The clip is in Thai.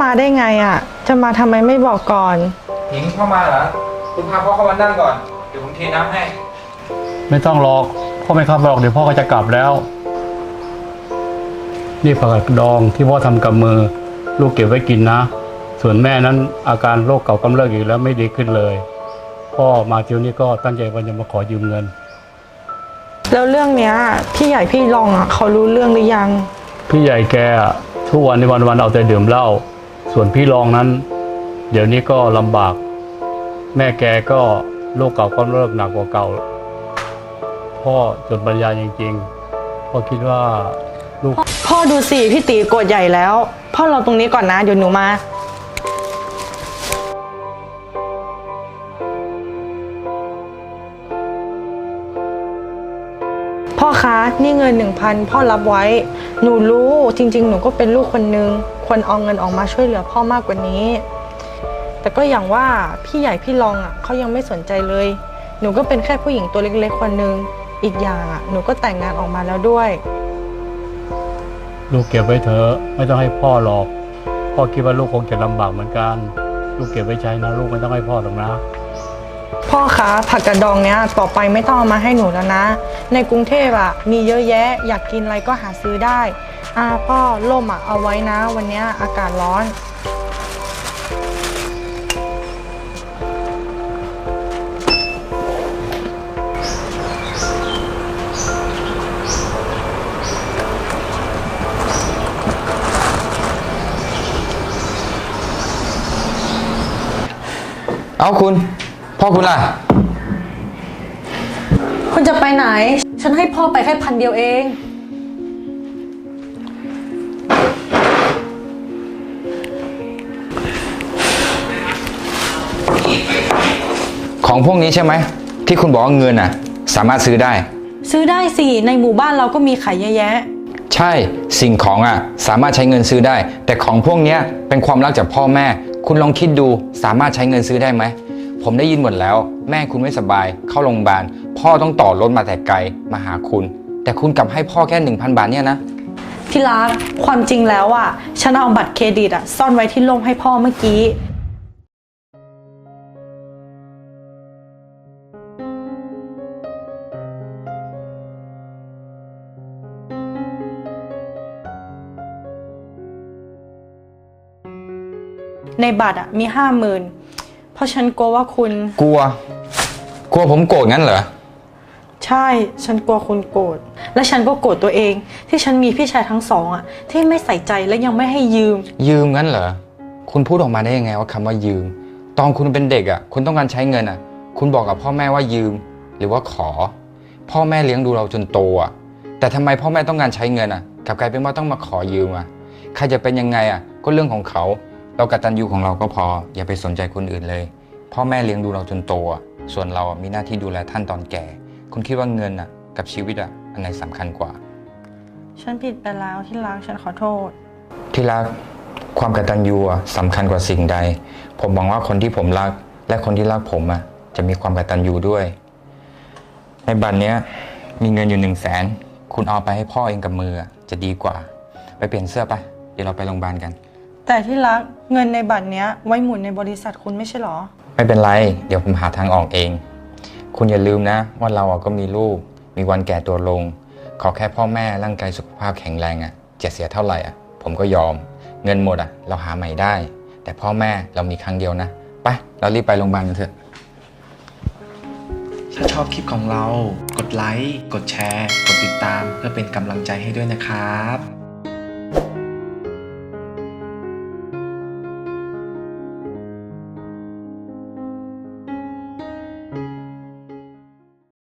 มาได้ไงอะ จะมาทำไมไม่บอกก่อน หญิงเข้ามาเหรอ คุณพาพ่อเข้ามานั่งก่อน เดี๋ยวผมเทน้ำให้ ไม่ต้องหรอกพ่อไม่เข้ามาหรอกเดี๋ยวพ่อก็จะกลับแล้ว นี่ผักกาดดองที่พ่อทำกับมือ ลูกเก็บไว้กินนะ ส่วนแม่นั้นอาการโรคเก่ากำเริบอีกแล้วไม่ดีขึ้นเลย พ่อมาเที่ยวนี้ก็ตั้งใจว่าจะมาขอยืมเงิน แล้วเรื่องเนี้ยพี่ใหญ่พี่รองอะเขารู้เรื่องหรือยัง พี่ใหญ่แกอะทุกวันในวันวันๆเอาแต่ดื่มเหล้า ส่วนพี่รองนั้น เดี๋ยวนี้ก็ลำบาก แม่แกก็โรคเก่าก็เริ่มหนักกว่าเก่า พ่อจดบัญญาจริงๆพ่อคิดว่าลูก พ่อดูสิพี่ตีโกรธใหญ่แล้ว พ่อรอตรงนี้ก่อนนะ เดี๋ยวหนูมา พ่อคะนี่เงินหนึ่งพันพ่อรับไว้ หนูรู้จริง ๆ หนูก็เป็นลูกคนนึงควรเอาเงินออกมาช่วยเหลือพ่อมากกว่านี้ แต่ก็อย่างว่าพี่ใหญ่พี่รองอะเขายังไม่สนใจเลย หนูก็เป็นแค่ผู้หญิงตัวเล็กๆคนนึงอีกอย่างอะหนูก็แต่งงานออกมาแล้วด้วย ลูกเก็บไว้เถอะไม่ต้องให้พ่อหรอก พ่อคิดว่าลูกคงจะลำบากเหมือนกัน ลูกเก็บไว้ใช้นะ ลูกไม่ต้องให้พ่อหรอกนะ พ่อคะผักกระดองเนี้ยต่อไปไม่ต้องเอามาให้หนูแล้วนะ ในกรุงเทพอะมีเยอะแยะ อยากกินอะไรก็หาซื้อได้อ่าพ่อล่มอะเอาไว้นะ วันเนี้ยอากาศร้อน เอาคุณ พ่อคุณล่ะ คุณจะไปไหน ฉันให้พ่อไปแค่พันเดียวเอง ของพวกนี้ใช่ไหม ที่คุณบอกว่าเงินอะ สามารถซื้อได้ ซื้อได้สิ ในหมู่บ้านเราก็มีขายเยอะแยะ ใช่สิ่งของอะ สามารถใช้เงินซื้อได้ แต่ของพวกเนี้ยเป็นความรักจากพ่อแม่ คุณลองคิดดูสามารถใช้เงินซื้อได้ไหม ผมได้ยินหมดแล้ว แม่คุณไม่สบาย เข้าโรงพยาบาล พ่อต้องต่อรถมาแต่ไกลมาหาคุณ แต่คุณกลับให้พ่อแค่ 1,000 บาทเนี่ยนะ ที่รักความจริงแล้วอะฉันเอาบัตรเครดิตอะซ่อนไว้ที่ร่มให้พ่อเมื่อกี้ ในบัตรอะมีห้าหมื่น เพราะฉันกลัวว่าคุณ กลัว กลัวผมโกรธงั้นเหรอ ใช่ ฉันกลัวคุณโกรธ และฉันก็โกรธตัวเอง ที่ฉันมีพี่ชายทั้งสองอะที่ไม่ใส่ใจและยังไม่ให้ยืม ยืมงั้นเหรอ คุณพูดออกมาได้ยังไงว่าคำว่ายืม ตอนคุณเป็นเด็กอะ คุณต้องการใช้เงินอะ คุณบอกกับพ่อแม่ว่ายืม หรือว่าขอ พ่อแม่เลี้ยงดูเราจนโตอะ แต่ทำไมพ่อแม่ต้องการใช้เงินอะกลับกลายเป็นว่าต้องมาขอยืมอะ ใครจะเป็นยังไงอะ ก็เรื่องของเขา เรากตัญญูของเราก็พอ อย่าไปสนใจคนอื่นเลย พ่อแม่เลี้ยงดูเราจนโตอะส่วนเราอะมีหน้าที่ดูแลท่านตอนแก่ คุณคิดว่าเงินอะ กับชีวิตอะอันไหนสำคัญกว่า ฉันผิดไปแล้วที่รักฉันขอโทษ ที่รักความกตัญญูอะสำคัญกว่าสิ่งใด ผมหวังว่าคนที่ผมรัก และคนที่รักผมอะจะมีความกตัญญูด้วย ในบัตรเนี้ยมีเงินอยู่หนึ่งแสนคุณเอาไปให้พ่อเองกับมืออะจะดีกว่า ไปเปลี่ยนเสื้อไปเดี๋ยวเราไปโรงพยาบาลกัน แต่ที่รักเงินในบัตรเนี้ยไว้หมุนในบริษัทคุณไม่ใช่หรอ ไม่เป็นไร เดี๋ยวผมหาทางออกเอง คุณอย่าลืมนะ ว่าเราอะก็มีลูก มีวันแก่ตัวลง ขอแค่พ่อแม่ร่างกายสุขภาพแข็งแรงอะจะเสียเท่าไหร่อะผมก็ยอม เงินหมดอะเราหาใหม่ได้ แต่พ่อแม่เรามีครั้งเดียวนะไปเรารีบไปโรงพยาบาลกันเถอะ ถ้าชอบคลิปของเรา กดไลค์ กดแชร์ กดติดตามเพื่อเป็นกำลังใจให้ด้วยนะครับ